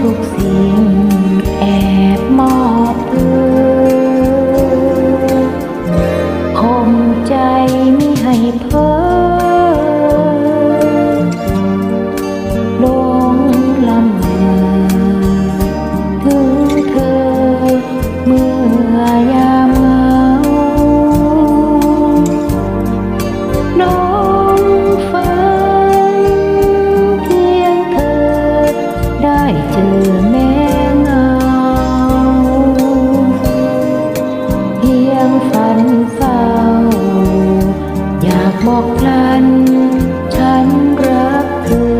ทุกสิ่ง จอแม่เงาเพียฝันเฝ้า อยากบอกพลัน ฉันรักเธอ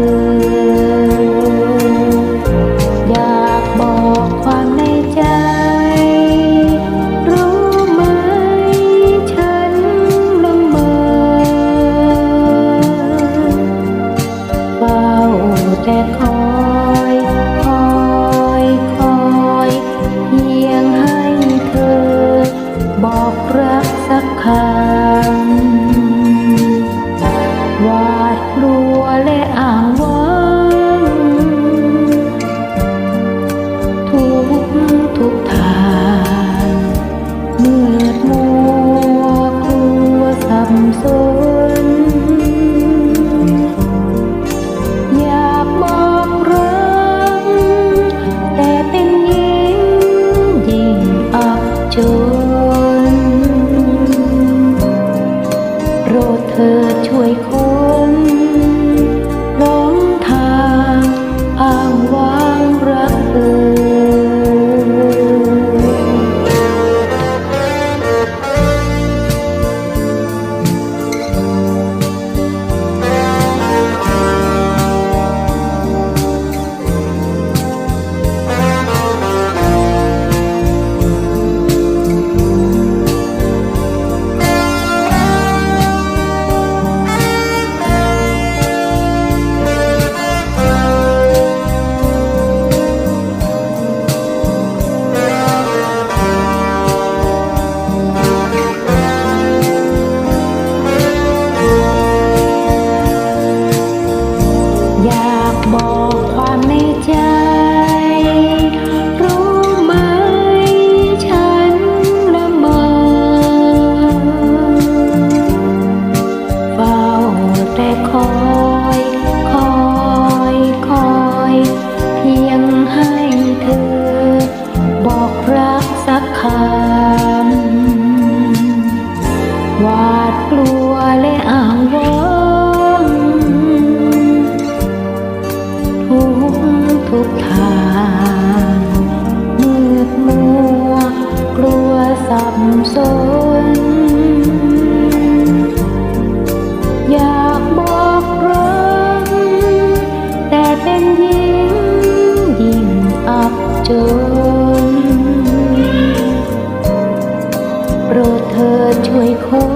อยากบอกความในใจ รู้ไหมฉันลังเมอเฝ้าแต่ขอ เธอช่วยคน อยากบอกรักแต่เป็นหญิงยิ่งอับจน โปรดเธอช่วยคน